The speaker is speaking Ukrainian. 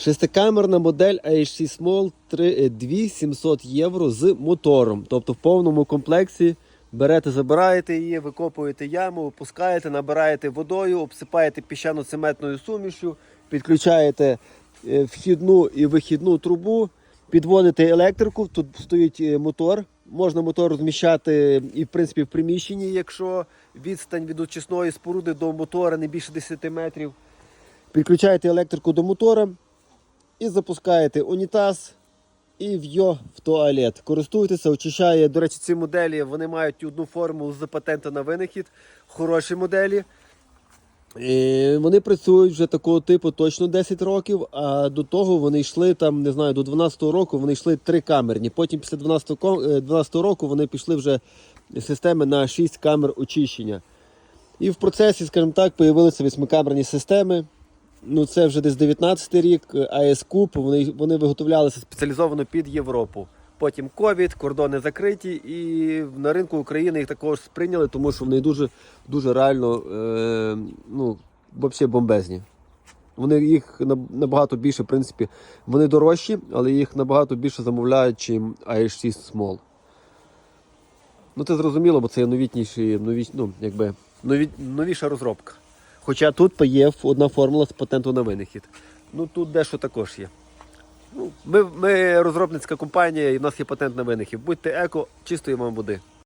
Шестикамерна модель AHC Small 3, 2700 євро з мотором. Тобто в повному комплексі берете, забираєте її, викопуєте яму, опускаєте, набираєте водою, обсипаєте піщано-цементною сумішю, підключаєте е, вхідну і вихідну трубу, підводите електрику, тут стоїть е, мотор. Можна мотор розміщати і в принципі в приміщенні, якщо відстань від очисної споруди до мотора не більше 10 метрів. Підключаєте електрику до мотора і запускаєте унітаз і вйо в туалет. Користуйтеся, очищає. До речі, ці моделі вони мають одну формулу з патенту на винахід. Хороші моделі. І вони працюють вже такого типу точно 10 років, а до того вони йшли там, не знаю, до 12-го року вони йшли три камерні. Потім після 12-го, е, 12-го року вони пішли вже системи на 6 камер очищення. І в процесі, скажімо так, появилися восьмикамерні системи. Ну, це вже десь 19 рік, АЕС Куб, вони, вони виготовлялися спеціалізовано під Європу. Потім ковід, кордони закриті, і на ринку України їх також сприйняли, тому що вони дуже, дуже реально е, ну, взагалі бомбезні. Вони їх набагато більше, в принципі, вони дорожчі, але їх набагато більше замовляють, чим AH6 Small. Ну, це зрозуміло, бо це новітніші, нові, ну, якби, нові, новіша розробка. Хоча тут є одна формула з патенту на винахід. Ну тут дещо також є. Ну, ми, ми розробницька компанія і в нас є патент на винахід. Будьте еко, чистої вам води.